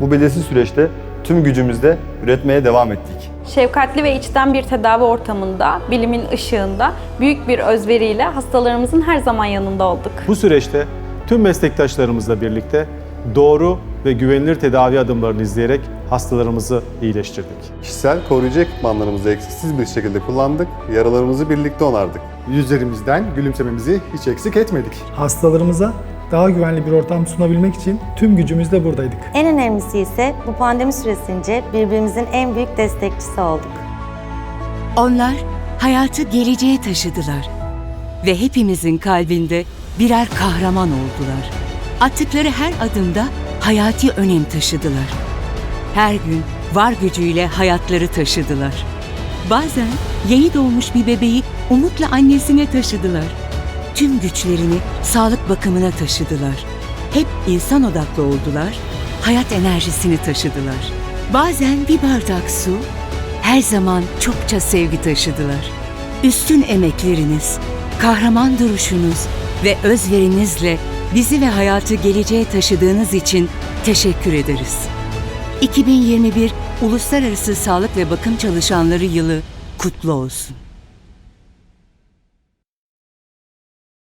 Bu belirsiz süreçte tüm gücümüzle üretmeye devam ettik. Şefkatli ve içten bir tedavi ortamında, bilimin ışığında, büyük bir özveriyle hastalarımızın her zaman yanında olduk. Bu süreçte tüm meslektaşlarımızla birlikte doğru ve güvenilir tedavi adımlarını izleyerek hastalarımızı iyileştirdik. Kişisel koruyucu ekipmanlarımızı eksiksiz bir şekilde kullandık, yaralarımızı birlikte onardık. Yüzlerimizden gülümsememizi hiç eksik etmedik. Hastalarımıza daha güvenli bir ortam sunabilmek için tüm gücümüzle buradaydık. En önemlisi ise bu pandemi süresince birbirimizin en büyük destekçisi olduk. Onlar hayatı geleceğe taşıdılar ve hepimizin kalbinde birer kahraman oldular. Attıkları her adımda hayati önem taşıdılar. Her gün var gücüyle hayatları taşıdılar. Bazen yeni doğmuş bir bebeği umutla annesine taşıdılar. Tüm güçlerini sağlık bakımına taşıdılar. Hep insan odaklı oldular, hayat enerjisini taşıdılar. Bazen bir bardak su, her zaman çokça sevgi taşıdılar. Üstün emekleriniz, kahraman duruşunuz ve özverinizle bizi ve hayatı geleceğe taşıdığınız için teşekkür ederiz. 2021 Uluslararası Sağlık ve Bakım Çalışanları Yılı kutlu olsun.